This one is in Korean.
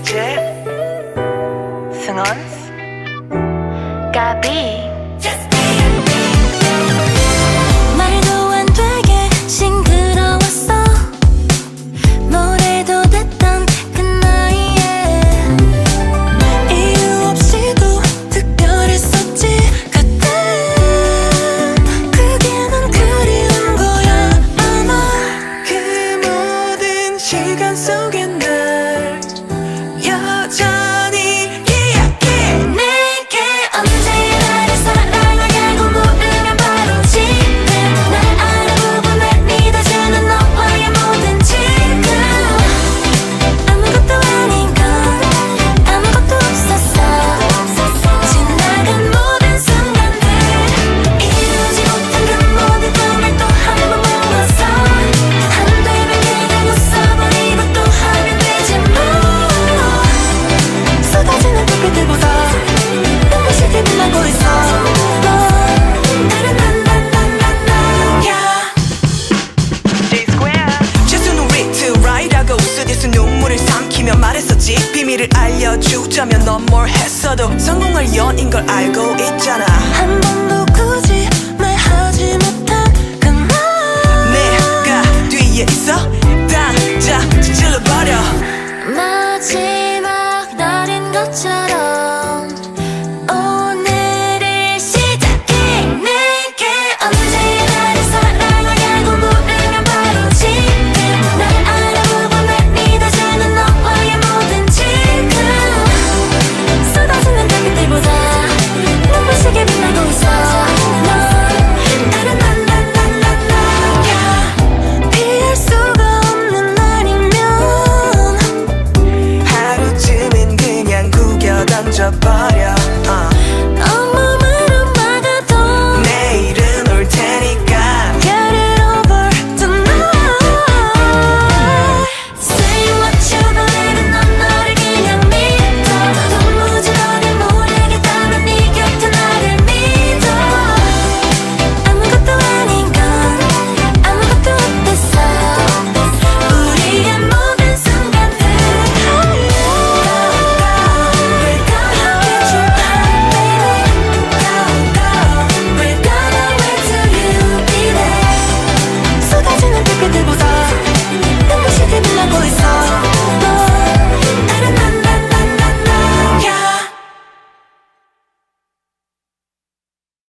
Legit? Singons? Gabi. 삼키며 말했었지. 비밀을 알려주자면 넌 뭘 했어도 성공할 연인 걸 알고 있잖아.